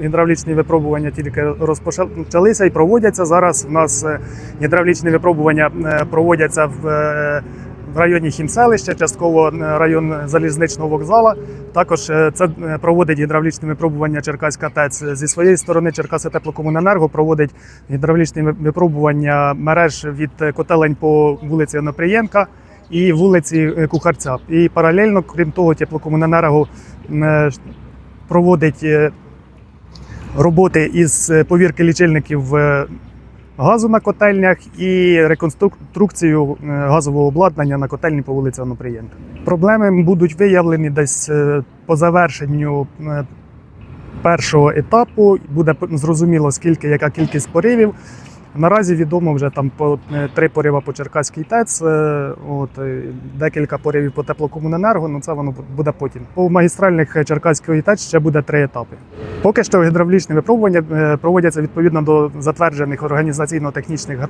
Гідравлічні випробування тільки розпочалися і проводяться. Зараз у нас е, гідравлічні випробування е, проводяться в, е, в районі Хімселища, частково район залізничного вокзала. Також це проводить гідравлічні випробування Черкаська ТЕЦ. Зі своєї сторони Черкаси Теплокомуненерго проводить гідравлічні випробування мереж від котелень по вулиці Онопрієнка і вулиці е, Кухарця. І паралельно, крім того, Теплокомуненерго е, проводить е, роботи із повірки лічильників газу на котельнях і реконструкцію газового обладнання на котельні по вулиці Онопрієнка. Проблеми будуть виявлені десь по завершенню першого етапу. Буде зрозуміло, скільки, яка кількість поривів. Наразі відомо вже там по е, три порива по Черкаській ТЕЦ, е, от, е, декілька поривів по теплокомуненерго, ну це воно буде потім. По магістральних Черкаської ТЕЦ ще буде три етапи. Поки що гідравлічні випробування проводяться відповідно до затверджених організаційно-технічних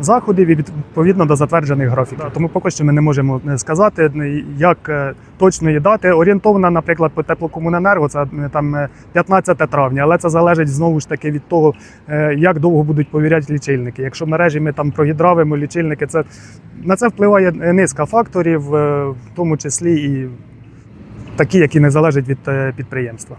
заходів і відповідно до затверджених графіків. Тому поки що ми не можемо сказати, як точної дати. Орієнтовна, наприклад, по теплокомуненерго це е, там е, 15 травня, але це залежить знову ж таки від того, е, як довго будуть повіряти лічильники. Якщо мережі ми там прогідравимо лічильники, це на це впливає е, низка факторів, е, в тому числі і такі, які не залежать від е, підприємства.